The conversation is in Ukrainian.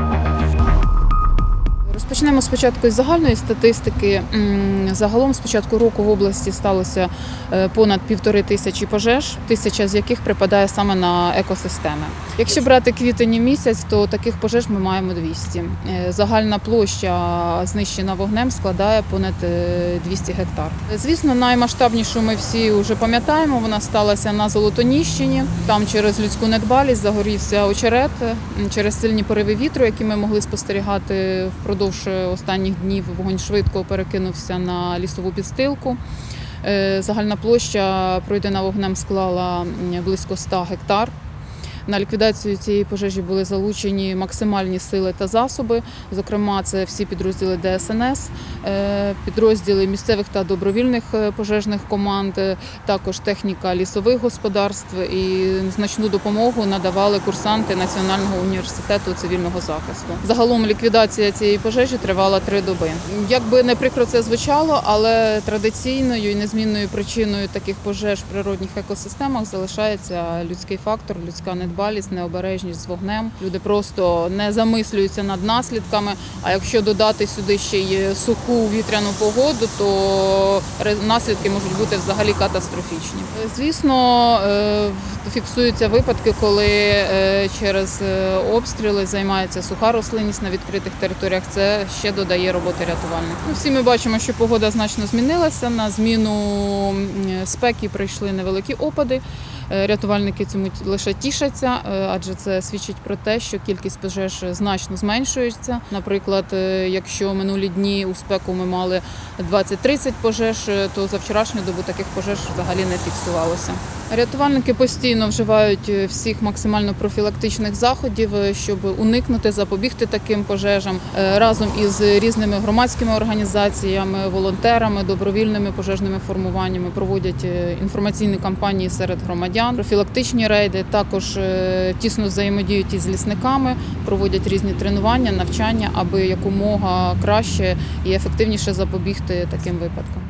Thank you. Розпочнемо спочатку із загальної статистики. Загалом з початку року в області сталося е, понад півтори тисячі пожеж, тисяча з яких припадає саме на екосистеми. Якщо брати квітень місяць, то таких пожеж ми маємо 200. Е, Загальна площа знищена вогнем складає понад е, 200 гектар. Звісно, наймасштабнішу ми всі вже пам'ятаємо. Вона сталася на Золотоніщині. Там через людську недбалість загорівся очерет через сильні пориви вітру, які ми могли спостерігати впродовж останніх днів. Вогонь швидко перекинувся на лісову підстилку. Е, Загальна площа пройдена вогнем склала близько 100 гектар. На ліквідацію цієї пожежі були залучені максимальні сили та засоби. Зокрема, це всі підрозділи ДСНС, е, підрозділи місцевих та добровільних е, пожежних команд, е, також техніка лісових господарств і значну допомогу надавали курсанти Національного університету цивільного захисту. Загалом ліквідація цієї пожежі тривала три доби. Як би не прикро це звучало, але традиційною і незмінною причиною таких пожеж в природних екосистемах залишається людський фактор, людська недбалість, необережність з вогнем. Люди просто не замислюються над наслідками. А якщо додати сюди ще й суху вітряну погоду, то наслідки можуть бути взагалі катастрофічні. Звісно, е, фіксуються випадки, коли е, через е, обстріли займається суха рослинність на відкритих територіях. Це ще додає роботи рятувальників. Ну, всі ми бачимо, що погода значно змінилася. На зміну спеки прийшли невеликі опади. Е, Рятувальники цьому лише тішаться, е, адже це свідчить про те, що кількість пожеж значно зменшується. Наприклад, е, якщо минулі дні у спеку ми мали 20-30 пожеж, то за вчорашню добу таких пожеж взагалі не фіксувалося. Рятувальники постійно вживають всіх максимально профілактичних заходів, щоб уникнути, запобігти таким пожежам разом із різними громадськими організаціями, волонтерами, добровільними пожежними формуваннями проводять інформаційні кампанії серед громадян, профілактичні рейди. Також е, тісно взаємодіють із лісниками, проводять різні тренування, навчання, аби якомога краще і ефективніше запобігти таким випадкам.